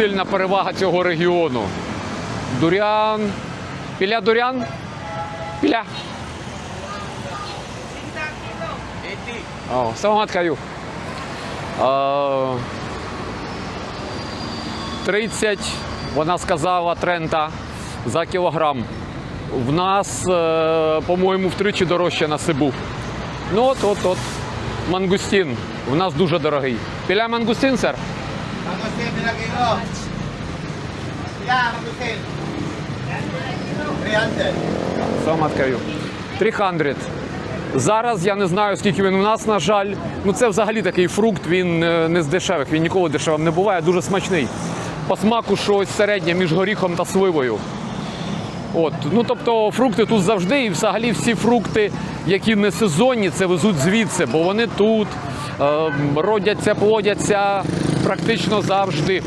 сильна перевага цього регіону. Дурян. Піля дурян? Піля. О, Саламат каю. Е, 30, вона сказала, трента за кілограм. В нас, е, по-моєму, втричі дорожче на Сибу. Ну от, от, от. Мангустін. В нас дуже дорогий. Піля мангустін, сер? Mangustin, ilang? Yeah, mangustin. 300. Саламат 300. Зараз я не знаю, скільки він у нас, на жаль. Ну це взагалі такий фрукт, він е, не з дешевих, він ніколи дешевим не буває, дуже смачний. По смаку щось середнє між горіхом та сливою. От, ну тобто фрукти тут завжди, і взагалі всі фрукти, які не сезонні, це везуть звідси, бо вони тут е, родяться, плодяться практично завжди.